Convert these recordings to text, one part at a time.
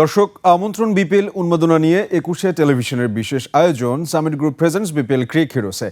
দর্শক, আমন্ত্রণ বিপিএল উন্মাদনা নিয়ে একুশে টেলিভিশনের বিশেষ আয়োজন Summit group presents BPL cric হিরোসে।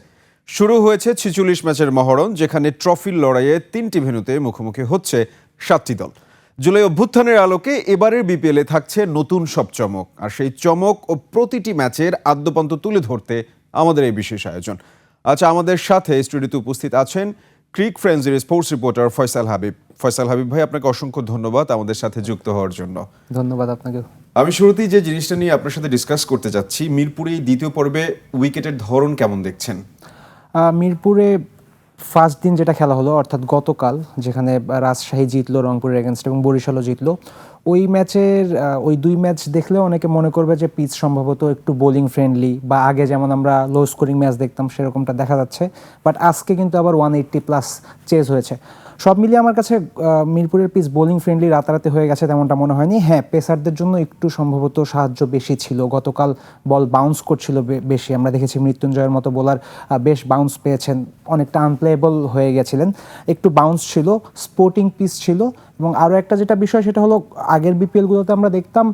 শুরু হয়েছে ছিচল্লিশ ম্যাচের মহরণ, যেখানে ট্রফির লড়াইয়ে তিনটি ভেন্যুতে মুখোমুখি হচ্ছে সাতটি দল। জুলাই অভ্যুত্থানের আলোকে এবারের বিপিএলে থাকছে নতুন সব চমক, আর সেই চমক ও প্রতিটি ম্যাচের আদ্যপান্ত তুলে ধরতে আমাদের এই বিশেষ আয়োজন। আচ্ছা আমাদের সাথে স্টুডিওতে উপস্থিত আছেন ক্রিক ফ্রেন্ডসের স্পোর্টস রিপোর্টার ফয়সাল হাবিব। ফয়সাল হাবিব ভাই আপনাকে অসংখ্য ধন্যবাদ আমাদের সাথে যুক্ত হওয়ার জন্য। ধন্যবাদ আপনাকে আমি শুরুতেই যে জিনিসটা নিয়ে আপনার সাথে ডিসকাস করতে যাচ্ছি মিরপুরে এই দ্বিতীয় পর্বে উইকেটের ধরন কেমন দেখছেন? মিরপুরে ফার্স্ট দিন যেটা খেলা হলো অর্থাৎ গতকাল যেখানে রাজশাহী জিতলো রংপুরের এগেনস্ট এবং বরিশালও জিতলো ওই ম্যাচের ওই দুই ম্যাচ দেখলেও অনেকে মনে করবে যে পিচ সম্ভবত একটু বোলিং ফ্রেন্ডলি বা আগে যেমন আমরা লো স্কোরিং ম্যাচ দেখতাম সেরকমটা দেখা যাচ্ছে। বাট আজকে কিন্তু আবার ওয়ান এইট্টি প্লাস চেজ হয়েছে। সব মিলিয়ে আমার কাছে মিরপুরের পিচ বোলিং ফ্রেন্ডলি রাতারাতি হয়ে গেছে তেমনটা মনে হয়নি। হ্যাঁ পেসারদের জন্য একটু সম্ভবত সাহায্য বেশি ছিল। গতকাল বল বাউন্স করছিল বেশি। আমরা দেখেছি মৃত্যুঞ্জয়ের মতো বোলার বেশ বাউন্স পেয়েছেন। অনেকটা আনপ্লেয়েবল হয়ে গেছিলেন। একটু বাউন্স ছিল। স্পোর্টিং পিচ ছিল। এবং আরও একটা যেটা বিষয় সেটা হলো আগের বিপিএলগুলোতে আমরা দেখতাম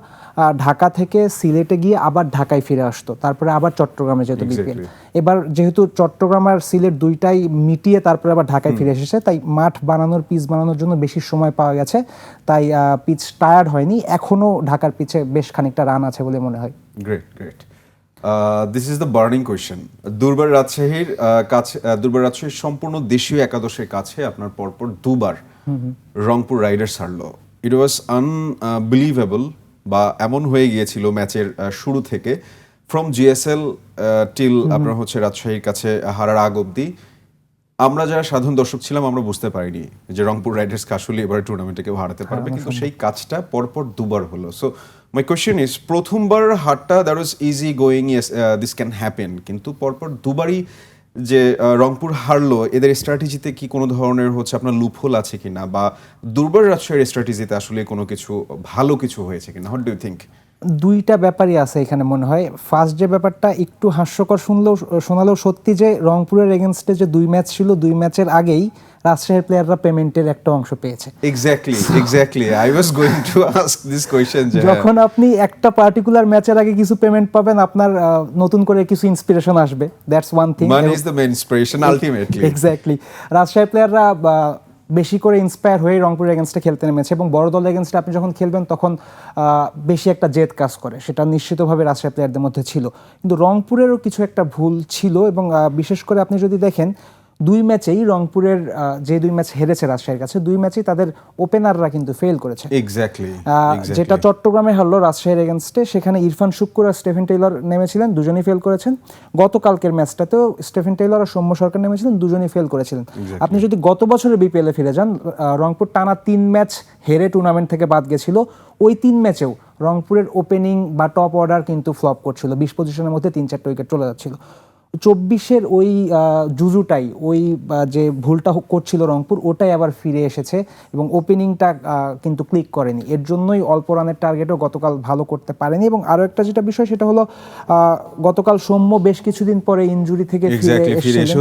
ঢাকা থেকে সিলেটে গিয়ে আবার ঢাকায় ফিরে আসতো তারপরে আবার চট্টগ্রামে যেত বিপিএল এবার যেহেতু চট্টগ্রাম আর সিলেট দুইটাই মিটিয়ে তারপরে আবার ঢাকায় ফিরে এসেছে তাই মাঠ বানানোর পিচ বানানোর জন্য বেশি সময় পাওয়া গেছে তাই পিচ টায়ার্ড হয়নি এখনও ঢাকার পিচে বেশ খানিকটা রান আছে বলে মনে হয়। Great great this is the burning question Durbar রাজশাহীর কাছে দুর্বার রাজশাহীর সম্পূর্ণ দেশীয় একাদশের কাছে আপনার পরপর দুবার রংপুর রাইডার্স হারলো ইট ওয়াজ আনবিলিভেবল বা এমন হয়ে গিয়েছিল ম্যাচের শুরু থেকে। ফ্রম জিএসএল টিল আপনার হচ্ছে রাজশাহীর কাছে হারার আগ অব্দি আমরা যারা সাধারণ দর্শক ছিলাম আমরা বুঝতে পারিনি যে রংপুর রাইডার্স আসলে এবার টুর্নামেন্টে কেউ হারাতে পারবে কিন্তু সেই কাজটা পরপর দুবার হলো। সো মাই কোয়েশ্চেন ইজ প্রথমবার হারটা that was easy going this can happen কিন্তু পরপর দুবারই যে রংপুর হারলো, এদের স্ট্র্যাটেজিতে কি কোনো ধরনের হচ্ছে আপনার লুপহোল আছে কিনা? বা দুর্বল রাজশাহীর স্ট্র্যাটেজিতে আসলে কোনো কিছু ভালো কিছু হয়েছে কিনা? হোয়াট ডু থিঙ্ক দুইটা ব্যাপারই আছে এখানে মনে হয়। ফার্স্ট যে ব্যাপারটা একটু হাস্যকর শুনলেও শোনালেও সত্যি যে রংপুরের এগেনস্টে যে দুই ম্যাচ ছিল দুই ম্যাচের আগেই রাজশাহীর প্লেয়াররা পেমেন্টের একটা অংশ পেয়েছে। Exactly exactly I was going to ask this হ্যাঁ, যখন আপনি একটা পার্টিকুলার ম্যাচের আগে কিছু পেমেন্ট পাবেন আপনার নতুন করে কিছু ইন্সপিরেশন আসবে। That's one thing money is the main inspiration ultimately exactly Rajshahi প্লেয়াররা বেশি করে ইন্সপায়ার হয়ে রংপুর এগেনস্টে খেলতে নেমেছে এবং বড় দল এগেনস্টে আপনি যখন খেলবেন তখন বেশি একটা জেদ কাজ করে। সেটা নিশ্চিতভাবে রাজশাহী প্লেয়ারদের মধ্যে ছিল। কিন্তু রংপুরেরও কিছু একটা ভুল ছিল এবং বিশেষ করে আপনি যদি দেখেন দুই ম্যাচেই রংপুরের যে দুই ম্যাচ হেরেছে রাজশাহীর কাছে দুই ম্যাচেই তাদের ওপেনাররা কিন্তু ফেল করেছে। এক্স্যাক্টলি যেটা চট্টগ্রামে হলো রাজশাহীর এগেনস্টে সেখানে ইরফান শুক্কুর আর স্টেফেন টেইলর নেমেছিলেন দুজনেই ফেল করেছেন। গতকালকের ম্যাচটাতেও স্টেফেন টেইলর আর সৌম্য সরকার নেমেছিলেন দুজনেই ফেল করেছিলেন। আপনি যদি গত বছরের বিপিএল এ ফিরে যান রংপুর টানা তিন ম্যাচ হেরে টুর্নামেন্ট থেকে বাদ গেছিল। ওই তিন ম্যাচেও রংপুরের ওপেনিং বা টপ অর্ডার কিন্তু ফ্লপ করছিল। বিশ পজিশনের মধ্যে তিন চারটে উইকেট চলে যাচ্ছিল। চব্বিশের ওই জুজুটাই ওই যে ভুলটা করছিল রংপুর ওটাই আবার ফিরে এসেছে এবং ওপেনিংটা কিন্তু ক্লিক করেনি। এর জন্যই অল্প রানের টার্গেটও গতকাল ভালো করতে পারেনি এবং আরও একটা যেটা বিষয় সেটা হলো গতকাল সৌম্য বেশ কিছুদিন পরে ইনজুরি থেকে ফিরে এসে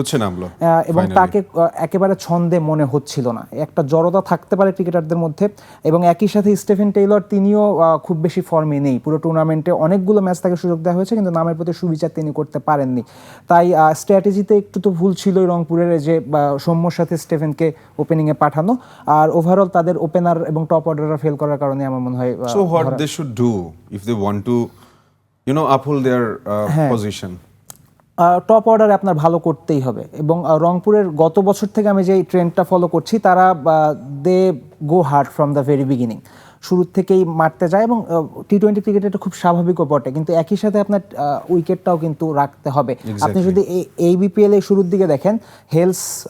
এবং তাকে একেবারে ছন্দে মনে হচ্ছিল না। একটা জড়তা থাকতে পারে ক্রিকেটারদের মধ্যে এবং একই সাথে স্টেফেন টেইলর তিনিও খুব বেশি ফর্মে নেই। পুরো টুর্নামেন্টে অনেকগুলো ম্যাচ তাকে সুযোগ দেওয়া হয়েছে কিন্তু নামের প্রতি সুবিচার তিনি করতে পারেননি। তাই স্ট্র্যাটেজিতে একটু তো ভুল ছিলই রংপুরের যে সৌম্যর সাথে স্টেফেনকে ওপেনিংয়ে পাঠানো আর ওভারঅল তাদের ওপেনার এবং টপ অর্ডাররা ফেল করার কারণে আমার মনে হয় ah, So what they should do if they want to, you know, uphold their uh, হ্যাঁ। position? টপ অর্ডারে আপনার ভালো করতেই হবে এবং রংপুরের গত বছর থেকে আমি যে ট্রেন্ডটা ফলো করছি তারা they go hard from the very beginning শুরুর থেকেই মারতে যায় এবং টি টোয়েন্টি ক্রিকেট এটা খুব স্বাভাবিকও বটে। কিন্তু একই সাথে আপনার উইকেটটাও কিন্তু রাখতে হবে। আপনি যদি এই- এই বিপিএল এর শুরুর দিকে দেখেন হেলস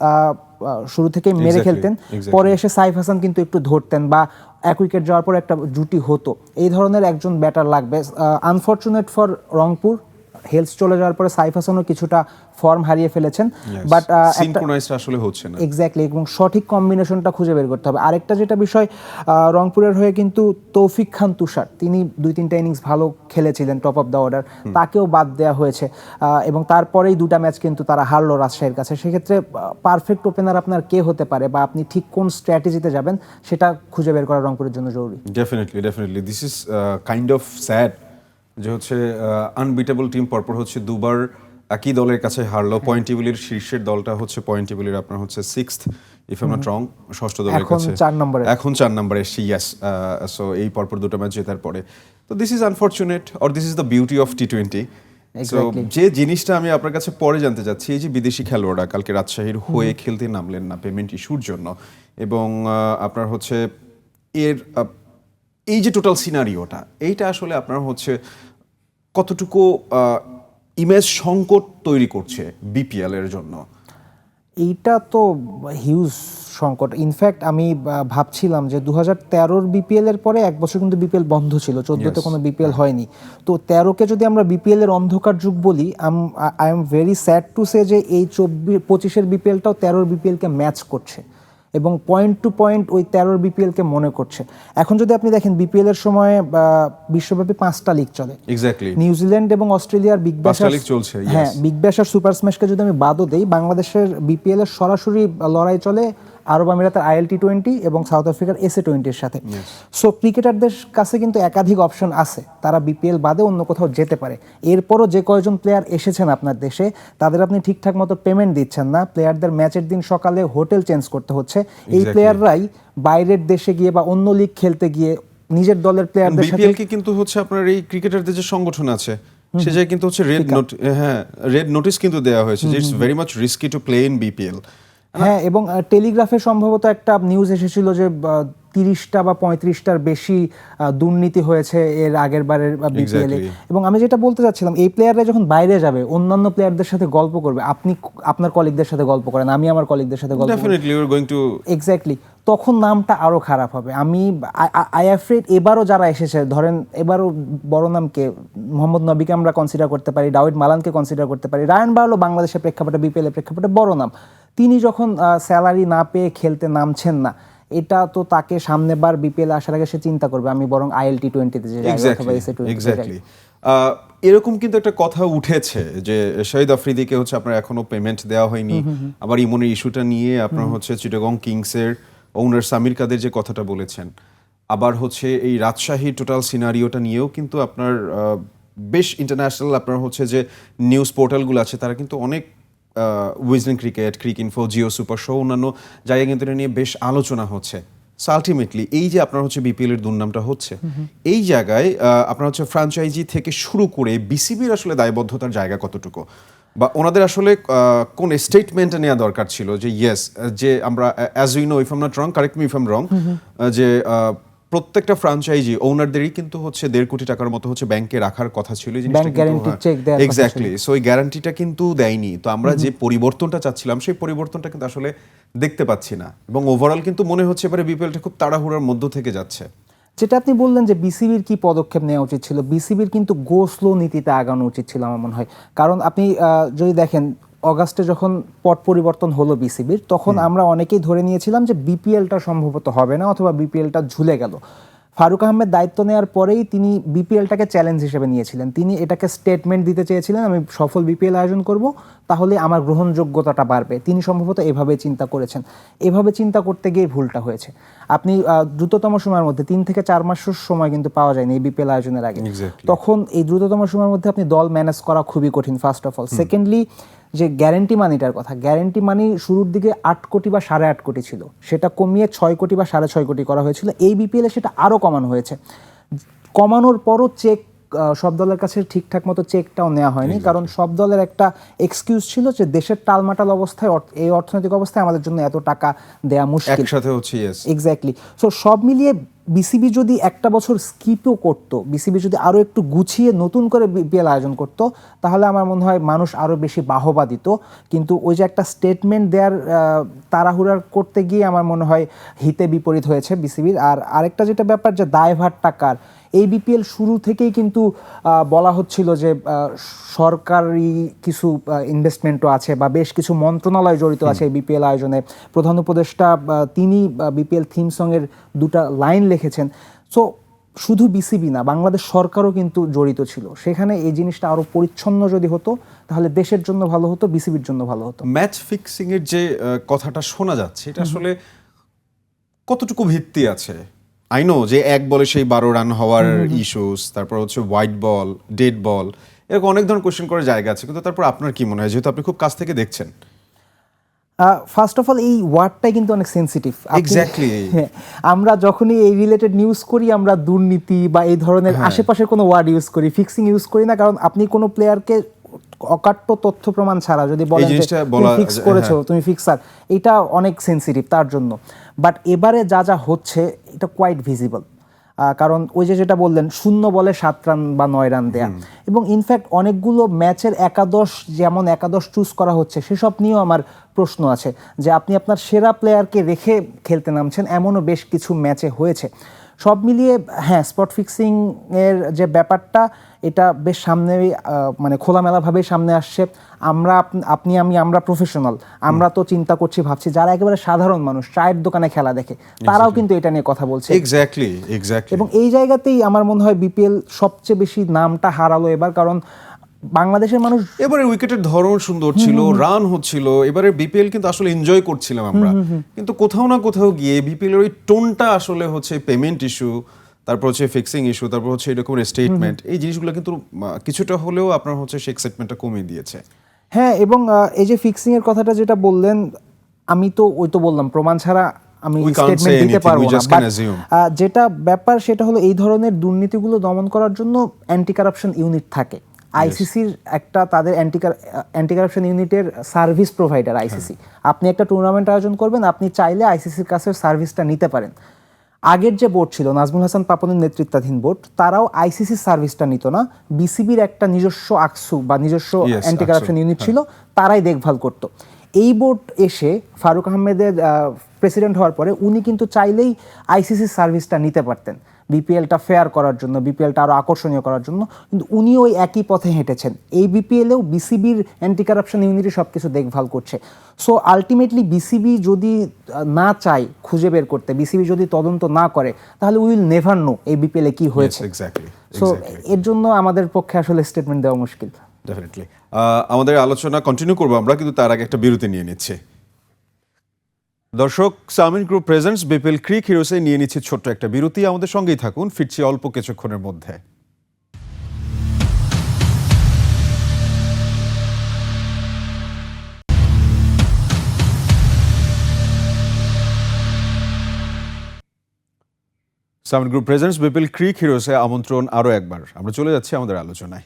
শুরু থেকেই মেরে খেলতেন পরে এসে সাইফ হাসান কিন্তু একটু ধরতেন বা এক উইকেট যাওয়ার পর একটা জুটি হতো। এই ধরনের একজন ব্যাটার লাগবে। আনফর্চুনেট ফর রংপুর হেলথ চলে যাওয়ার পরে সাইফ হাসানও কিছুটা ফর্ম হারিয়ে ফেলেছেন। বাট সিনক্রোনাইজড আসলে হচ্ছে না। এক্স্যাক্টলি এবং সঠিক কম্বিনেশনটা খুঁজে বের করতে হবে। আরেকটা যেটা বিষয় রংপুরের হয়ে কিন্তু তৌফিক খান তুষার তিনি দুই তিনটা ইনিংস ভালো খেলেছিলেন টপ অফ দ্য অর্ডার তাকেও বাদ দেওয়া হয়েছে। এবং তারপরেই দুটা ম্যাচ কিন্তু তারা হারলো রাজশাহীর কাছে। সেক্ষেত্রে পারফেক্ট ওপেনার আপনার কে হতে পারে বা আপনি ঠিক কোন স্ট্র্যাটেজিতে যাবেন সেটা খুঁজে বের করা রংপুরের জন্য জরুরি। Definitely definitely this is kind of sad যে হচ্ছে আনবিটেবল টিম পরপর হচ্ছে দুবার একই দলের কাছে হারলো। পয়েন্ট টেবিলের শীর্ষের দলটা হচ্ছে পয়েন্ট টেবিলের আপনার হচ্ছে sixth if I'm not wrong ষষ্ঠ দলের কাছে। চার নম্বরে। এখন চার নম্বরে এসছি ইয়াস সো এই পরপর দুটো ম্যাচ জেতার পরে। তো this is unfortunate or this is the beauty of T twenty so যে জিনিসটা আমি আপনার কাছে পরে জানতে চাচ্ছি এই যে বিদেশি খেলোয়াড়রা কালকে রাজশাহীর হয়ে খেলতে নামলেন না পেমেন্ট ইস্যুর জন্য এবং আপনার হচ্ছে এর এই যে টোটাল সিনারিওটা এইটা আসলে আপনার হচ্ছে কতটুকু ইমেজ সংকট তৈরি করছে বিপিএল এর জন্য? এইটা তো হিউজ সংকট। ইনফ্যাক্ট আমি ভাবছিলাম যে দু হাজার তেরোর বিপিএল এর পরে এক বছর কিন্তু বিপিএল বন্ধ ছিল চোদ্দোতে কোনো বিপিএল হয়নি। তো তেরোকে যদি আমরা বিপিএল এর অন্ধকার যুগ বলি I am very sad to say যে এই চব্বিশ পঁচিশের বিপিএলটাও তেরোর বিপিএলকে ম্যাচ করছে। এবং পয়েন্ট টু পয়েন্ট ওই তেরোর বিপিএলকে মনে করছে। এখন যদি আপনি দেখেন বিপিএল এর সময় আহ, বিশ্বব্যাপী পাঁচটা লিগ চলে। এক্স্যাক্টলি নিউজিল্যান্ড এবং অস্ট্রেলিয়ার বিগ ব্যাশার চলছে, হ্যাঁ বিগ ব্যাশার সুপার স্ম্যাশকে যদি আমি বাদও দেই বাংলাদেশের বিপিএল এর সরাসরি লড়াই চলে আরব আমিরাতের আইএল টি টোয়েন্টি এবং সাউথ আফ্রিকার এসএ টোয়েন্টির সাথে। সো ক্রিকেটারদের কাছে কিন্তু একাধিক অপশন আছে। তারা বিপিএল বাদে অন্য কোথাও যেতে পারে। এরপরও যে কয়জন প্লেয়ার এসেছেন আপনার দেশে তাদের আপনি ঠিকঠাক মতো পেমেন্ট দিচ্ছেন না। প্লেয়ারদের ম্যাচের দিন সকালে হোটেল চেঞ্জ করতে হচ্ছে। এই. প্লেয়াররাই বাইরের দেশে গিয়ে বা অন্য লিগ খেলতে গিয়ে নিজের দলের প্লেয়ারদের সাথে বিপিএল কে কিন্তু হচ্ছে আপনার এই ক্রিকেটারদের যে সংগঠন আছে সে জায়গায় কিন্তু হচ্ছে রেড নোট হ্যাঁ রেড নোটিশ কিন্তু দেওয়া হয়েছে it's very much risky to play in BPL হ্যাঁ এবং টেলিগ্রাফে সম্ভবত একটা নিউজ এসেছিল যে তিরিশটা বা পঁয়ত্রিশটার বেশি দুর্নীতি হয়েছে এর আগের বারের বিপিএল এবং আমি যেটা বলতে চাচ্ছিলাম এই প্লেয়াররা যখন বাইরে যাবে অন্যান্য প্লেয়ারদের সাথে গল্প করবে আপনি আপনার কলিগদের সাথে গল্প করেন আমি আমার কলিগদের সাথে গল্প এক্স্যাক্টলি তখন নামটা আরও খারাপ হবে। আমি আই অ্যাফ্রেড এবারও যারা এসেছে ধরেন এবারও বড় নামকে মোহাম্মদ নবীকে আমরা কনসিডার করতে পারি ডাউড মালানকে কনসিডার করতে পারি রায়ন বার্লো বাংলাদেশের প্রেক্ষাপটে বিপিএল এর প্রেক্ষাপটে বড় নাম। তিনি যখন স্যালারি না পেয়ে খেলতে নামছেন না এটা তো তাকে সামনেবার বিপিএল আসার আগে সে চিন্তা করবে আমি বরং আইএল টি টোয়েন্টিতে এক্স্যাক্টলি এরকম কিন্তু একটা কথা উঠেছে যে শহীদ আফ্রিদিকে হচ্ছে আপনার এখনও পেমেন্ট দেওয়া হয়নি। আবার ইমনের ইস্যুটা নিয়ে আপনার হচ্ছে চিটাগং কিংসের ওনার সামির কাদের যে কথাটা বলেছেন। আবার হচ্ছে এই রাজশাহী টোটাল সিনারিওটা নিয়েও কিন্তু আপনার বেশ ইন্টারন্যাশনাল আপনার হচ্ছে যে নিউজ পোর্টালগুলো আছে তারা কিন্তু অনেক উইজলিং cricket cric info Geo super show অন্যান্য জায়গায় কিন্তু এটা নিয়ে বেশ আলোচনা হচ্ছে। আলটিমেটলি এই যে আপনার হচ্ছে বিপিএল এর দুর্নামটা হচ্ছে, এই জায়গায় আপনার হচ্ছে ফ্র্যাঞ্চাইজি থেকে শুরু করে বিসিবির আসলে দায়বদ্ধতার জায়গা কতটুকু? বা ওনাদের আসলে কোন স্টেটমেন্টটা নেওয়া দরকার ছিল যে ইয়েস যে আমরা as we know if I'm not wrong correct me if I'm wrong যে প্রত্যেকটা ফ্র্যাঞ্চাইজি ওনারদেরই কিন্তু হচ্ছে দেড় কোটি টাকার মতো হচ্ছে ব্যাংকে রাখার কথা ছিল। এক্স্যাক্টলি সো এই গ্যারান্টিটা কিন্তু দেয়নি। তো আমরা যে পরিবর্তনটা চাচ্ছিলাম সেই পরিবর্তনটা কিন্তু আসলে দেখতে পাচ্ছি না। এবং ওভারঅল কিন্তু মনে হচ্ছে এবারে বিপিএলটা খুব তাড়াহুড়ার মধ্য থেকে যাচ্ছে। যেটা আপনি বললেন যে বিসিবির কি পদক্ষেপ নেওয়া উচিত ছিল বিসিবির কিন্তু গো স্লো নীতিতে আগানো উচিত ছিল আমার মনে হয়। কারণ আপনি যদি দেখেন অগাস্টে যখন পট পরিবর্তন হলো বিসিবির তখন আমরা অনেকেই ধরে নিয়েছিলাম যে বিপিএলটা সম্ভবত হবে না অথবা বিপিএলটা ঝুলে গেল। ফারুক আহমেদ দায়িত্ব নেওয়ার পরেই তিনি বিপিএলটাকে চ্যালেঞ্জ হিসেবে নিয়েছিলেন। তিনি এটাকে স্টেটমেন্ট দিতে চেয়েছিলেন আমি সফল বিপিএল আয়োজন করব তাহলে আমার গ্রহণযোগ্যতাটা বাড়বে। তিনি সম্ভবত এভাবে চিন্তা করেছেন। এভাবে চিন্তা করতে গিয়ে ভুলটা হয়েছে। আপনি দ্রুততম সময়ের মধ্যে তিন থেকে চার মাসের সময় কিন্তু পাওয়া যায়নি এই বিপিএল আয়োজনের আগে. তখন এই দ্রুততম সময়ের মধ্যে আপনি দল ম্যানেজ করা খুবই কঠিন ফার্স্ট অফ অল সেকেন্ডলি যে গ্যারেন্টি মানিটার কথা গ্যারেন্টি মানি শুরুর দিকে আট কোটি বা সাড়ে আট কোটি ছিল। সেটা কমিয়ে ছয় কোটি বা সাড়ে ছয় কোটি করা হয়েছিল। এই বিপিএলে সেটা আরও কমানো হয়েছে। কমানোর পরও চেক সব দলের কাছে ঠিকঠাক মতো চেকটাও নেওয়া হয়নি। কারণ সব দলের একটা এক্সকিউজ ছিল যে দেশের টালমাটাল অবস্থায় এই অর্থনৈতিক অবস্থায় আমাদের জন্য এত টাকা দেয়া মুশকিল। একসাথে হচ্ছে এক্স্যাক্টলি সো সব মিলিয়ে বিসিবি যদি একটা বছর স্কিপও করতো বিসিবি যদি আরও একটু গুছিয়ে নতুন করে বিপিএল আয়োজন করতো তাহলে আমার মনে হয় মানুষ আরও বেশি বাহবা দিত। কিন্তু ওই যে একটা স্টেটমেন্ট দেওয়ার তাড়াহুড়ার করতে গিয়ে আমার মনে হয় হিতে বিপরীত হয়েছে বিসিবির আর আরেকটা যেটা ব্যাপার যে দায়ভার টাকার এই বিপিএল শুরু থেকেই কিন্তু বলা হচ্ছিল যে সরকারি কিছু ইনভেস্টমেন্টও আছে বা বেশ কিছু মন্ত্রণালয় জড়িত আছে এই বিপিএল আয়োজনে। প্রধান উপদেষ্টা তিনি বিপিএল থিম সঙ্গের দুটা লাইন লিখেছেন। সো শুধু বিসিবি না বাংলাদেশ সরকারও কিন্তু জড়িত ছিল। সেখানে এই জিনিসটা আরও পরিচ্ছন্ন যদি হতো তাহলে দেশের জন্য ভালো হতো বিসিবির জন্য ভালো হতো। ম্যাচ ফিক্সিং এর যে কথাটা শোনা যাচ্ছে এটা আসলে কতটুকু ভিত্তি আছে? আই নো যে এক বলে সেই বারো রান হওয়ার ইস্যুস তারপর হচ্ছে হোয়াইট বল ডেড বল এরকম অনেক ধরনের কোশ্চেন করার জায়গা আছে। কিন্তু তারপর আপনার কি মনে হয়? যেহেতু আপনি খুব কাছ থেকে দেখছেন। ফার্স্ট অফ অল এই ওয়ার্ডটাই কিন্তু অনেক সেন্সিটিভ Exactly. আমরা যখনই এই রিলেটেড নিউজ করি আমরা দুর্নীতি বা এই ধরনের হ্যাঁ। আশেপাশের কোনো ওয়ার্ড ইউজ করি ফিক্সিং ইউজ করি না কারণ আপনি কোনো প্লেয়ারকে অকাট্য তথ্য প্রমাণ ছাড়া যদি বলেন যে তুমি ফিক্স করেছ হ্যাঁ। তুমি ফিক্সার এটা অনেক সেন্সিটিভ তার জন্য। বাট এবারে যা যা হচ্ছে এটা কোয়াইট ভিজিবল কারণ ওই যে যেটা বললেন শূন্য বলে সাত রান বা নয় রান দেয়া। এবং ইনফ্যাক্ট অনেকগুলো ম্যাচের একাদশ যেমন একাদশ চুজ করা হচ্ছে সেসব নিয়েও আমার প্রশ্ন আছে যে আপনি আপনার সেরা প্লেয়ারকে রেখে খেলতে নামছেন এমনও বেশ কিছু ম্যাচে হয়েছে। সব মিলিয়ে হ্যাঁ স্পট ফিক্সিং এর যে ব্যাপারটা এটা বেশ সামনে মানে খোলামেলাভাবেই সামনে আসছে। আমরা আপনি আমি আমরা প্রফেশনাল আমরা তো চিন্তা করছি ভাবছি যারা একেবারে সাধারণ মানুষ চায়ের দোকানে খেলা দেখে তারাও কিন্তু এটা নিয়ে কথা বলছে। এক্স্যাক্টলি এক্স্যাক্টলি এবং এই জায়গাতেই আমার মনে হয় বিপিএল সবচেয়ে বেশি নামটা হারালো এবার কারণ বাংলাদেশের মানুষ এবারে উইকেটের ধরন সুন্দর ছিল রান হচ্ছিল এবারে বিপিএল কিন্তু আসলে এনজয় করছিলাম আমরা। কিন্তু কোথাও না কোথাও গিয়ে বিপিএল এর ওই টোনটা আসলে হচ্ছে পেমেন্ট ইস্যু তারপর হচ্ছে ফিক্সিং ইস্যু তারপর হচ্ছে এরকম স্টেটমেন্ট এই জিনিসগুলো কিন্তু কিছুটা হলেও আপনার হচ্ছে সে এক্সাইটমেন্টটা কমিয়ে দিয়েছে। হ্যাঁ এবং এই যে ফিক্সিং এর কথাটা যেটা বললেন আমি তো ওই তো বললাম প্রমাণ ছাড়া আমি স্টেটমেন্ট দিতে পারব না। যেটা ব্যাপার সেটা হলো এই ধরনের দুর্নীতিগুলো দমন করার জন্য অ্যান্টি কারাপশন ইউনিট থাকে। আইসিসির একটা তাদের অ্যান্টি কারাপশন ইউনিটের সার্ভিস প্রোভাইডার আইসিসি। আপনি একটা টুর্নামেন্ট আয়োজন করবেন আপনি চাইলে আইসিসির কাছে সার্ভিসটা নিতে পারেন। আগের যে বোর্ড ছিল নাজমুল হাসান পাপনের নেতৃত্বাধীন বোর্ড তারাও আইসিসি সার্ভিসটা নিত না। বিসিবির একটা নিজস্ব আকসু বা নিজস্ব অ্যান্টি কারাপশন ইউনিট ছিল তারাই দেখভাল করত। এই বোর্ড এসে ফারুক আহমেদের প্রেসিডেন্ট হওয়ার পরে উনি কিন্তু চাইলেই আইসিসি সার্ভিসটা নিতে পারতেন। বিপিএলটা ফেয়ার করার জন্য বিপিএলটা আরও আকর্ষণীয় করার জন্য কিন্তু উনি ওই একই পথে হেঁটেছেন। এই বিপিএলেও বিসিবির অ্যান্টি কারাপশন ইউনিটই সব কিছু দেখভাল করছে। সো আলটিমেটলি বিসিবি যদি না চায় খুঁজে বের করতে বিসিবি যদি তদন্ত না করে তাহলে উইল নেভার নো এই বিপিএলে কি হয়েছে। সো এর জন্য আমাদের পক্ষে আসলে স্টেটমেন্ট দেওয়া মুশকিল। ডেফিনেটলি আমাদের আলোচনা কন্টিনিউ করব আমরা কিন্তু তার আগে একটা বিরতি নিয়ে নিচ্ছে। দর্শক Summit group presents BPL cric হিরোসে নিয়ে নিচ্ছে ছোট্ট একটা বিরতি। আমাদের সঙ্গেই থাকুন, ফিরছি অল্প কিছুক্ষণের মধ্যে। Summit group presents BPL cric হিরোসে আমন্ত্রণ আরও একবার। আমরা চলে যাচ্ছি আমাদের আলোচনায়।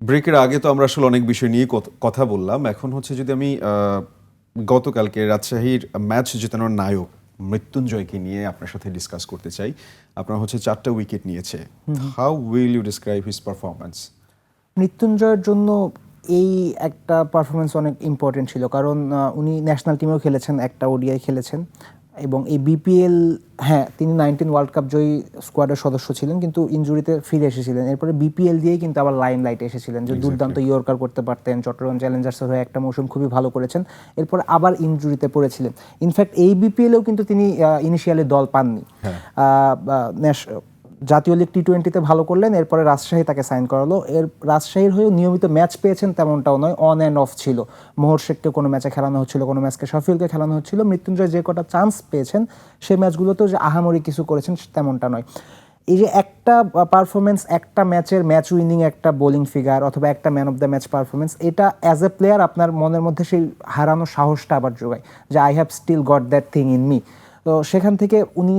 ব্রেকের আগে তো আমরা আসলে অনেক বিষয় নিয়ে কথা বললাম। এখন হচ্ছে যদি আমি গতকালকে রাজশাহীর ম্যাচ জেতানোর নায়ক মৃত্যুঞ্জয়কে নিয়ে আপনার সাথে ডিসকাস করতে চাই। আপনার হচ্ছে চারটা উইকেট নিয়েছে। How will you describe his performance মৃত্যুঞ্জয়ের জন্য এই একটা পারফরমেন্স অনেক ইম্পর্টেন্ট ছিল। কারণ উনি ন্যাশনাল টিমেও খেলেছেন একটা ওডিআই খেলেছেন। এবং এই বিপিএল হ্যাঁ তিনি নাইনটিন ওয়ার্ল্ড কাপ জয়ী স্কোয়াডের সদস্য ছিলেন কিন্তু ইঞ্জুরিতে ফিরে এসেছিলেন। এরপরে বিপিএল দিয়েই কিন্তু আবার লাইন লাইটে এসেছিলেন যে দুর্দান্ত ইয়র্কার করতে পারতেন চট্টগ্রাম চ্যালেঞ্জার্সের হয়ে একটা মৌসুম খুবই ভালো করেছেন এরপর আবার ইঞ্জুরিতে পড়েছিলেন। ইনফ্যাক্ট এই বিপিএলেও কিন্তু তিনি ইনিশিয়ালি দল পাননি। ন্যাশ- জাতীয় লিগ টি টোয়েন্টিতে ভালো করলেন, এরপরে রাজশাহী তাকে সাইন করালো। এর রাজশাহীর হয়েও নিয়মিত ম্যাচ পেয়েছেন তেমনটাও নয় অন অ্যান্ড অফ ছিল। মোহর শেখকে কোনো ম্যাচে খেলানো হচ্ছিল, কোনো ম্যাচকে শফিউলকে খেলানো হচ্ছিল, মৃত্যুঞ্জয় যে কটা চান্স পেয়েছেন সেই ম্যাচগুলোতেও যে আহামরি কিছু করেছেন তেমনটা নয়। এই যে একটা পারফরমেন্স একটা ম্যাচের ম্যাচ উইনিং একটা বোলিং ফিগার অথবা একটা man of the match performance এটা অ্যাজ এ প্লেয়ার আপনার মনের মধ্যে সেই হারানো সাহসটা আবার যোগায় যে I have still got that thing in me তো সেখান থেকে উনি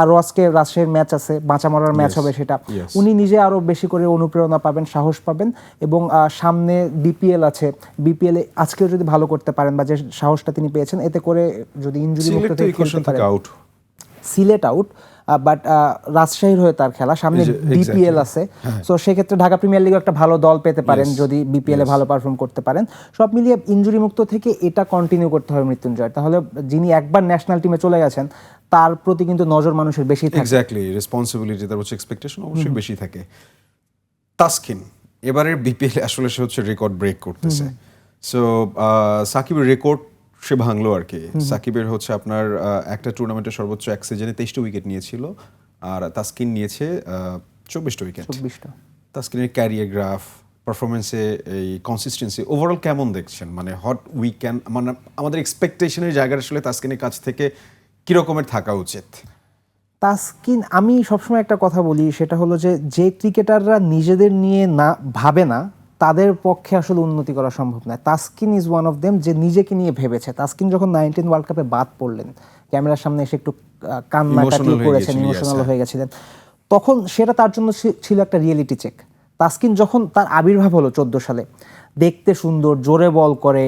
আরও আজকে রাজশাহীর ম্যাচ আছে বাঁচা মরার ম্যাচ হবে সেটা। উনি নিজে আরও বেশি করে অনুপ্রেরণা পাবেন সাহস পাবেন এবং সামনে বিপিএল আছে। বিপিএল আজকেও যদি ভালো করতে পারেন বা যে সাহসটা তিনি পেয়েছেন এতে করে যদি ইনজুরি মুক্ত থেকে খেলতে পারেন। সিলেট আউট বাট রাজশাহীর হয়ে তার খেলা সামনে. বিপিএল আছে। তো সেক্ষেত্রে ঢাকা প্রিমিয়ার লিগে একটা ভালো দল পেতে পারেন যদি বিপিএল এ ভালো পারফর্ম করতে পারেন। সব মিলিয়ে ইঞ্জুরি মুক্ত থেকে এটা কন্টিনিউ করতে হবে মৃত্যুঞ্জয়। তাহলে যিনি একবার ন্যাশনাল টিমে চলে গেছেন তার প্রতি কিন্তু নজর মানুষের বেশি থাকে। এক্স্যাক্টলি রেসপন্সিবিলিটি তার হচ্ছে এক্সপেকটেশন অবশ্যই বেশি থাকে। তাসকিন এবারের বিপিএল আসলে সে হচ্ছে রেকর্ড ব্রেক করতেছে। সো সাকিবের রেকর্ড সে ভাঙলো আর কি। সাকিবের হচ্ছে আপনার একটা টুর্নামেন্টের সর্বোচ্চ এক সিজনে তেইশটা উইকেট নিয়েছিল। আর তাসকিন নিয়েছে চব্বিশটা উইকেট চব্বিশটা। তাসকিনের ক্যারিয়ার গ্রাফ পারফরমেন্সে এই কনসিস্টেন্সি ওভারঅল কেমন দেখছেন? মানে হট উইকেন্ড মানে আমাদের এক্সপেকটেশনের জায়গাটা আসলে তাসকিনের কাছ থেকে কি রকমের থাকা উচিত? তাসকিন আমি সবসময় একটা কথা বলি সেটা হলো যে যে ক্রিকেটাররা নিজেদের নিয়ে না ভাবে না তাদের পক্ষে আসলে উন্নতি করা সম্ভব নয়। Taskin is one of them যে নিজেকে নিয়ে ভেবেছে। তাসকিন যখন নাইনটিন ওয়ার্ল্ড কাপে বাদ পড়লেন ক্যামেরার সামনে এসে একটু কান্নাকাটি হয়ে করেছেন গেছিলেন, ইমোশনাল হ্যাঁ। হয়ে। গেছিলেন তখন সেটা তার জন্য ছিল একটা রিয়েলিটি চেক তাসকিন যখন তার আবির্ভাব হলো চোদ্দ সালে দেখতে সুন্দর জোরে বল করে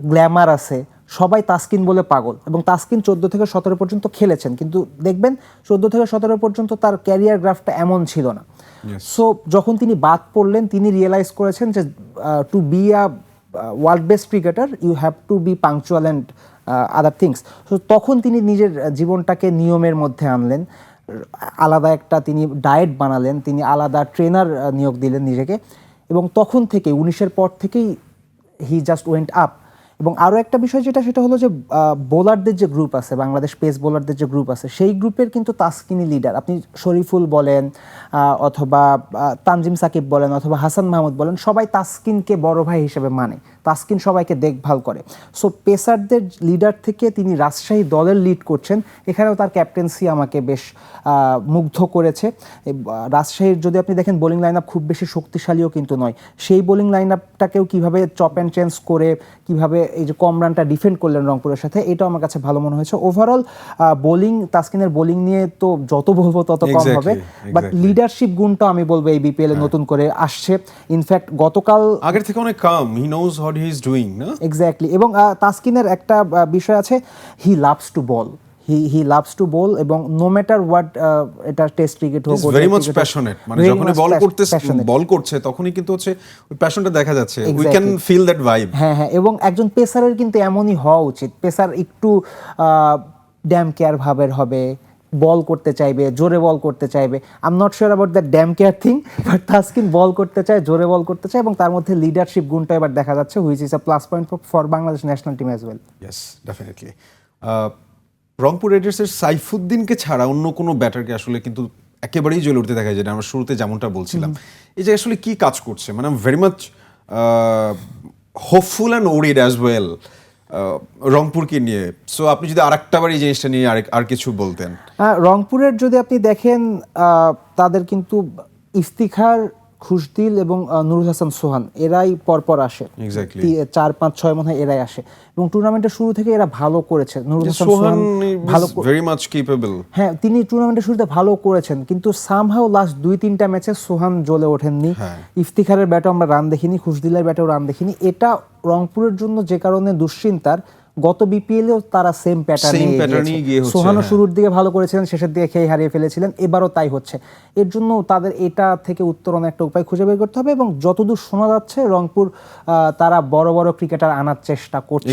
গ্ল্যামার আছে সবাই তাসকিন বলে পাগল এবং তাসকিন চোদ্দ থেকে সতেরো পর্যন্ত খেলেছেন। কিন্তু দেখবেন চোদ্দ থেকে সতেরো পর্যন্ত তার ক্যারিয়ার গ্রাফটা এমন ছিল না। সো যখন তিনি বাদ পড়লেন তিনি রিয়েলাইজ করেছেন যে to be a world best cricketer you have to be punctual and other things so তখন তিনি নিজের জীবনটাকে নিয়মের মধ্যে আনলেন। আলাদা একটা তিনি ডায়েট বানালেন তিনি আলাদা ট্রেনার নিয়োগ দিলেন নিজেকে। এবং তখন থেকে উনিশের পর থেকেই হি জাস্ট ওয়েন্ট আপ এবং আরও একটা বিষয় যেটা, সেটা হলো যে বোলারদের যে গ্রুপ আছে, বাংলাদেশ পেস বোলারদের যে গ্রুপ আছে, সেই গ্রুপের কিন্তু তাসকিনি লিডার আপনি শরীফুল বলেন অথবা তানজিম সাকিব বলেন, অথবা হাসান মাহমুদ বলেন, সবাই তাসকিনকে বড় ভাই হিসেবে মানে তাসকিন সবাইকে দেখভাল করে। সো পেসারদের লিডার থেকে তিনি রাজশাহী দলের লিড করছেন, এখানেও তার ক্যাপ্টেন্সি আমাকে বেশ মুগ্ধ করেছে। রাজশাহীর যদি আপনি দেখেন বোলিং লাইন আপ খুব বেশি শক্তিশালীও কিন্তু নয়। সেই বোলিং লাইন আপটাকেও কীভাবে চপ অ্যান্ড চেঞ্জ করে, কীভাবে এই যে কম রানটা ডিফেন্ড করলেন রংপুরের সাথে এটাও আমার কাছে ভালো মনে হয়েছে। ওভারঅল বোলিং তাসকিনের বোলিং নিয়ে তো যত বলব তত কম হবে। বাট লিডারশিপ গুণটা আমি বলব এই বিপিএল এ নতুন করে আসছে। ইনফ্যাক্ট গতকাল আগের থেকে অনেক calm he knows what he is doing না? এক্স্যাক্টলি এবং তাস্কিনের তাসকিনের একটা বিষয় আছে he loves to bowl he he loves to bowl এবং নো ম্যাটার হোয়াট এটা টেস্ট ক্রিকেট হোক ভেরি মাচ প্যাশনেট মানে যখনই বল করতে বল করছে তখনই কিন্তু হচ্ছে ওই প্যাশনটা দেখা যাচ্ছে। We can feel that vibe হ্যাঁ হ্যাঁ এবং একজন পেসারের কিন্তু এমনই হওয়া উচিত। পেসার একটু ড্যাম কেয়ার ভাবের হবে বল করতে চাইবে জোরে বল করতে চাইবে। I am not sure about the damn care thing but Taskin bowl করতে চায় জোরে বল করতে চায় এবং তার মধ্যে লিডারশিপ গুণটা এবার দেখা যাচ্ছে which is a plus point for Bangladesh national team as well yes definitely Rangpur রাইডার্সের সাইফুদ্দিনকে ছাড়া অন্য কোনো ব্যাটারকে আসলে কিন্তু একেবারেই জ্বলে উঠতে দেখা যায় যেটা আমরা শুরুতে যেমনটা বলছিলাম। এই যে আসলে কি কাজ করছে? মানে very much hopeful and worried as well রংপুরকে নিয়ে। সো আপনি যদি আরেকটা বার এই জিনিসটা নিয়ে আরেক- আর কিছু বলতেন। আহ, রংপুরের যদি আপনি দেখেন তাদের কিন্তু ইফতিখার খুশদিল এবং নুরুল হাসান সোহান এরাই পরপর আসে। চার পাঁচ ছয় মনে হয় এরাই আসে। এবং টুর্নামেন্টের শুরু থেকে এরা ভালো করেছে। নুরুল হাসান সোহান ভালো ভেরি মাচ কেপেবল হ্যাঁ তিনি টুর্নামেন্টের শুরুতে ভালো করেছেন কিন্তু সামহাও লাস্ট দুই তিনটা ম্যাচে সোহান জ্বলে ওঠেননি। হ্যাঁ। ইফতিখারের ব্যাটও আমরা রান দেখিনি খুশদিলের ব্যাটেও রান দেখিনি। এটা রংপুরের জন্য যে কারণে দুশ্চিন্তার গত বিপিএলেও তারা সেম প্যাটার্ন সোহানও হ্যাঁ। শুরুর দিকে ভালো করেছিলেন শেষের দিকে খেয়ে হারিয়ে ফেলেছিলেন এবারও তাই হচ্ছে। এর জন্য তাদের এটা থেকে উত্তরণ একটা উপায় খুঁজে বের করতে হবে এবং যতদূর শোনা যাচ্ছে রংপুর আহ, তারা বড় বড় ক্রিকেটার আনার চেষ্টা করছে।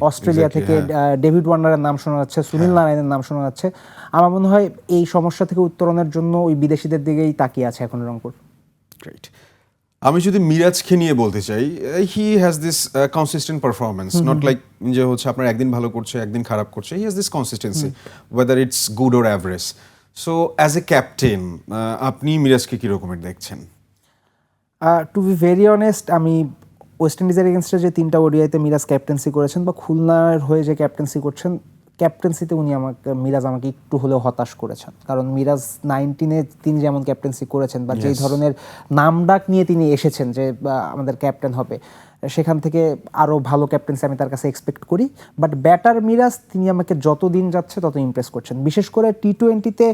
অস্ট্রেলিয়া থেকে আহ, ডেভিড ওয়ার্নারের নাম শোনা যাচ্ছে সুনীল নারায়ণের নাম শোনা যাচ্ছে। আমার মনে হয় এই সমস্যা থেকে উত্তরণের জন্য ওই বিদেশিদের দিকেই তাকিয়ে আছে এখন রংপুর। গ্রেট আমি যদি মিরাজকে নিয়ে বলতে চাই he has this consistent performance not like যে হচ্ছে আপনার একদিন ভালো করছে একদিন খারাপ করছে he has this consistency whether it's good or average so as a captain আপনি মিরাজকে কি রকমের দেখছেন? টু বি ভেরি অনেস্ট আমি ওয়েস্ট ইন্ডিজের এগেনস্টে যে তিনটা ওডিআইতে মিরাজ ক্যাপ্টেন্সি করেছেন বা খুলনার হয়ে যে ক্যাপ্টেন্সি করছেন ক্যাপ্টেন্সিতে উনি আমাকে মিরাজ আমাকে একটু হলেও হতাশ করেছেন। কারণ মিরাজ নাইনটিনে তিনি যেমন ক্যাপ্টেন্সি করেছেন বা যেই ধরনের নামডাক নিয়ে তিনি এসেছেন যে বা, আমাদের ক্যাপ্টেন হবে সেখান থেকে আরও ভালো ক্যাপ্টেন্সি আমি তার কাছে এক্সপেক্ট করি। বাট ব্যাটার মিরাজ তিনি আমাকে যত দিন যাচ্ছে তত ইমপ্রেস করছেন। বিশেষ করে টি টোয়েন্টিতে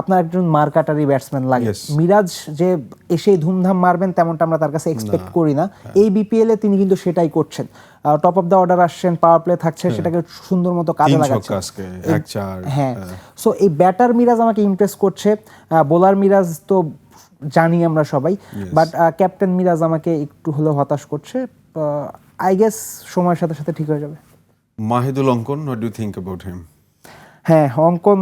আপনার একজন মার্কাটারি ব্যাটসম্যান লাগে। মিরাজ যে এসে ধুমধাম মারবেন তেমনটা আমরা তার কাছে এক্সপেক্ট করি না। এই বিপিএল এ তিনি কিন্তু সেটাই করছেন। টপ অফ দ্য অর্ডার আসছেন পাওয়ার প্লে থাকছে সেটাকে সুন্দর মতো কাজে লাগাচ্ছেন চার, হ্যাঁ। সো এই ব্যাটার মিরাজ আমাকে ইমপ্রেস করছে। বোলার মিরাজ তো জানি আমরা সবাই বাট ক্যাপ্টেন মিরাজ আমাকে একটু হলেও হতাশ করছে আই গেস সময়ের সাথে সাথে ঠিক হয়ে যাবে। Mahidul Ankon what do think about him হ্যাঁ অঙ্কন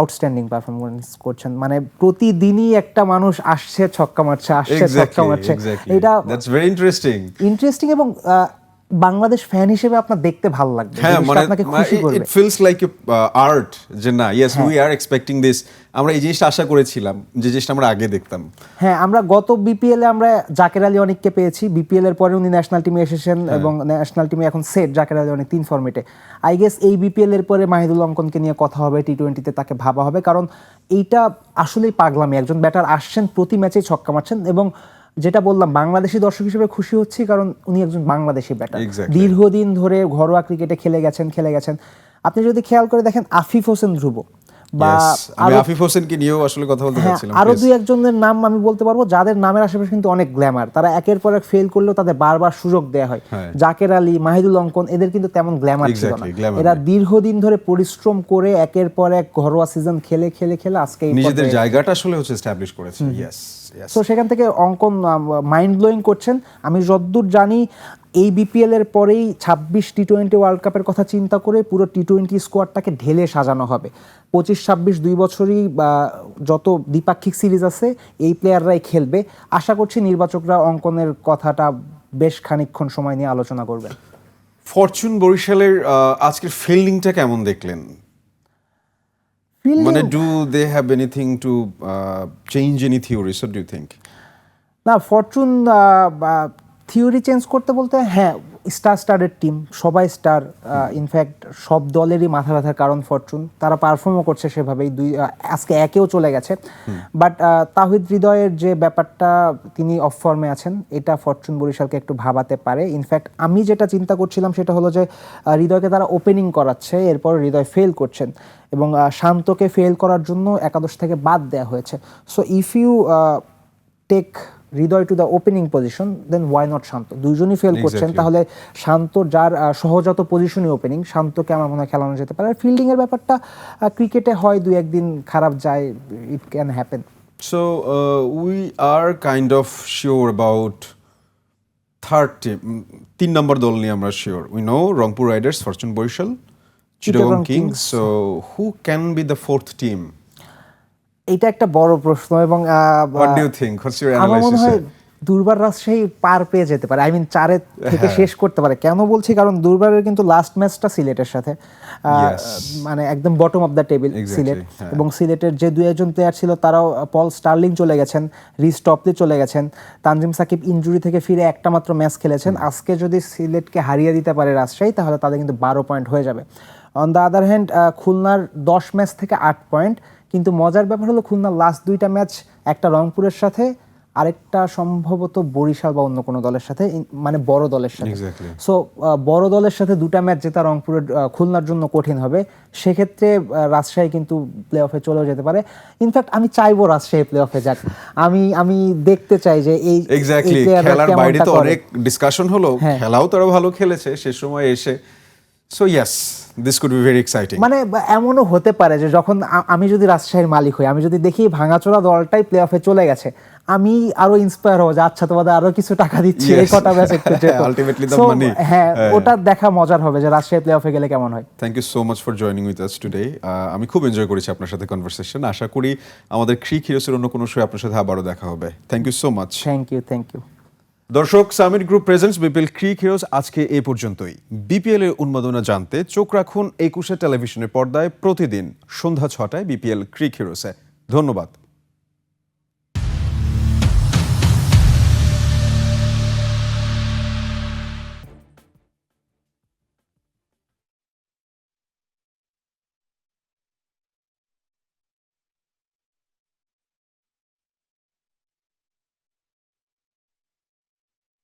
আউটস্ট্যান্ডিং পারফরমেন্স করছেন। মানে প্রতিদিনই একটা মানুষ আসছে ছক্কা মারছে আসছে ছক্কা মারছে। এটা দ্যাটস ভেরি ইন্টারেস্টিং ইন্টারেস্টিং এবং আহ, বাংলাদেশ ফ্যান হিসেবে আপনার দেখতে ভালো লাগবে হ্যাঁ মানে আপনাকে খুশি করবে। ইট ফিলস লাইক আর্ট যে না yes we are expecting this আমরা এই জিনিসটা আশা করেছিলাম যে জিনিসটা আমরা আগে দেখতাম। হ্যাঁ আমরা গত বিপিএল এ আমরা জাকের আলী অনেককে পেয়েছি। বিপিএল এর পরে উনি ন্যাশনাল টিমে এসেছেন হ্যাঁ। এবং ন্যাশনাল টিমে এখন সেট জাকের আলী অনেক তিন ফরম্যাটে আই গেস এই বিপিএল এর পরে মাহিদুল অঙ্কনকে নিয়ে কথা হবে টি টোয়েন্টিতে তাকে ভাবা হবে। কারণ এইটা আসলেই পাগলামি। একজন ব্যাটার আসছেন প্রতি ম্যাচেই ছক্কা মারছেন এবং যেটা বললাম বাংলাদেশি দর্শক হিসেবে খুশি হচ্ছি কারণ উনি একজন বাংলাদেশি ব্যাটার। দীর্ঘদিন ধরে ঘরোয়া ক্রিকেটে খেলে গেছেন খেলে গেছেন। আপনি যদি খেয়াল করে দেখেন আফিফ হোসেন ধ্রুব বা আরো- আফিফ হোসেনকে নিয়েও আসলে কথা বলতে হ্যাঁ চাচ্ছিলাম। আরও দুই একজনের নাম আমি বলতে পারব যাদের নামের আশেপাশে কিন্তু অনেক গ্ল্যামার তারা একের পর এক ফেল করলেও তাদের বারবার সুযোগ দেওয়া হয়। হ্যাঁ। জাকের আলী মাহিদুল অঙ্কন এদের কিন্তু তেমন গ্ল্যামার ছিল না। এরা দীর্ঘদিন ধরে পরিশ্রম করে একের পর এক ঘরোয়া সিজন খেলে খেলে খেলে আজকে নিজেদের জায়গাটা আসলে হচ্ছে এস্টাবলিশ করেছে। ইয়েস তো সেখান থেকে অঙ্কন মাইন্ড ব্লোয়িং করছেন। আমি যদ্দূর জানি এই বিপিএল এর পরেই ছাব্বিশ টি টোয়েন্টি ওয়ার্ল্ড কাপের কথা চিন্তা করে পুরো টি টোয়েন্টি স্কোয়াডটাকে ঢেলে সাজানো হবে। পঁচিশ ছাব্বিশ দুই বছরই বা যত দ্বিপাক্ষিক সিরিজ আছে এই প্লেয়াররাই খেলবে। আশা করছি নির্বাচকরা অঙ্কনের কথাটা বেশ খানিকক্ষণ সময় নিয়ে আলোচনা করবেন। ফরচুন বরিশালের আজকের ফিল্ডিংটা কেমন দেখলেন? মানে do they have anything to change any theory so do you think না ফরচুন থিওরি চেঞ্জ করতে বলতে হ্যাঁ স্টার স্টারের টিম সবাই স্টার ইনফ্যাক্ট সব দলেরই মাথা ব্যথার কারণ ফরচুন তারা পারফর্মও করছে সেভাবেই দুই আজকে একেও চলে গেছে। বাট তাহিদ হৃদয়ের যে ব্যাপারটা তিনি অফ ফর্মে আছেন এটা ফরচুন বরিশালকে একটু ভাবাতে পারে। ইনফ্যাক্ট আমি যেটা চিন্তা করছিলাম সেটা হলো যে হৃদয়কে তারা ওপেনিং করাচ্ছে এরপর হৃদয় ফেল করছেন। এবং শান্তকে ফেল করার জন্য একাদশ থেকে বাদ দেওয়া হয়েছে। So if you take Hridoy to the opening position then why not Shanto? দুইজনই ফেল করছেন তাহলে শান্ত যার সহজাত পজিশনই ওপেনিং শান্তকে আমার মনে হয় খেলানো যেতে পারে। ফিল্ডিং এর ব্যাপারটা ক্রিকেটে হয় দুই একদিন খারাপ যায় it can happen so we are kind of sure sure third team তিন নম্বর দল নিয়ে আমরা sure we know Rangpur riders fortune Barishal Chittagong kings so who can be the fourth team এটা একটা বড় প্রশ্ন এবং আমার মনে হয় দুর্বার রাজশাহী পার পেয়ে যেতে পারে। আই মিন চারে থেকে হ্যাঁ। শেষ করতে পারে। কেন বলছি? কারণ দুর্বারের কিন্তু লাস্ট ম্যাচটা সিলেটের সাথে। মানে একদম bottom of the table Sylhet. হ্যাঁ। এবং সিলেটের যে দুই একজন প্লেয়ার ছিল তারাও পল স্টার্লিং চলে গেছেন রিস টপলি চলে গেছেন তানজিম সাকিব ইনজুরি থেকে ফিরে একটা মাত্র ম্যাচ খেলেছেন। আজকে যদি সিলেটকে হারিয়ে দিতে পারে রাজশাহী তাহলে তাদের কিন্তু বারো পয়েন্ট হয়ে যাবে। অন দ্য আদার হ্যান্ড খুলনার দশ ম্যাচ থেকে আট পয়েন্ট কিন্তু মজার ব্যাপার হলো খুলনার লাস্ট দুইটা ম্যাচ একটা রংপুরের সাথে আরেকটা সম্ভবত বরিশাল বা অন্য কোনো দলের সাথে মানে বড় দলের সাথে। সো বড় দলের সাথে দুটা ম্যাচ জেতা রংপুরের খুলনার জন্য কঠিন হবে। সেক্ষেত্রে রাজশাহী কিন্তু প্লে অফে চলেও যেতে পারে। ইনফ্যাক্ট আমি চাইব রাজশাহী প্লে অফে যাক। আমি আমি দেখতে চাই যে এই এক্স্যাক্টলি খেলার বাইরে তো অনেক ডিসকাশন হলো। হ্যাঁ। খেলাও তারা ভালো খেলেছে। সে সময় এসে so yes this could be very exciting মানে এমনও হতে পারে যে যখন আমি যদি রাজশাহীর মালিক হই আমি যদি দেখি ভাঙাচোরা দলটাই প্লে অফে চলে গেছে আমি আরও ইন্সপায়ার হব যে আচ্ছা তোমাদের আরও কিছু টাকা দিচ্ছি এই. কটা ম্যাচ একটু the So, money. হ্যাঁ হ্যাঁ। ওটা দেখা মজার হবে যে রাজশাহী প্লে অফে গেলে কেমন হয়। Thank you so much for joining with us today আমি খুব এনজয় করেছি আপনার সাথে কনভারসেশন আশা করি আমাদের ক্রিক হিরোসের অন্য কোনো শো আপনার সাথে আবারও দেখা হবে। Thank you so much thank you thank you দর্শক summit group presents BPL cric heroes আজকে এ পর্যন্তই। বিপিএল এর উন্মাদনা জানতে চোখ রাখুন একুশে টেলিভিশনের পর্দায় প্রতিদিন সন্ধ্যা ছটায় বিপিএল ক্রিক হিরোসে ধন্যবাদ।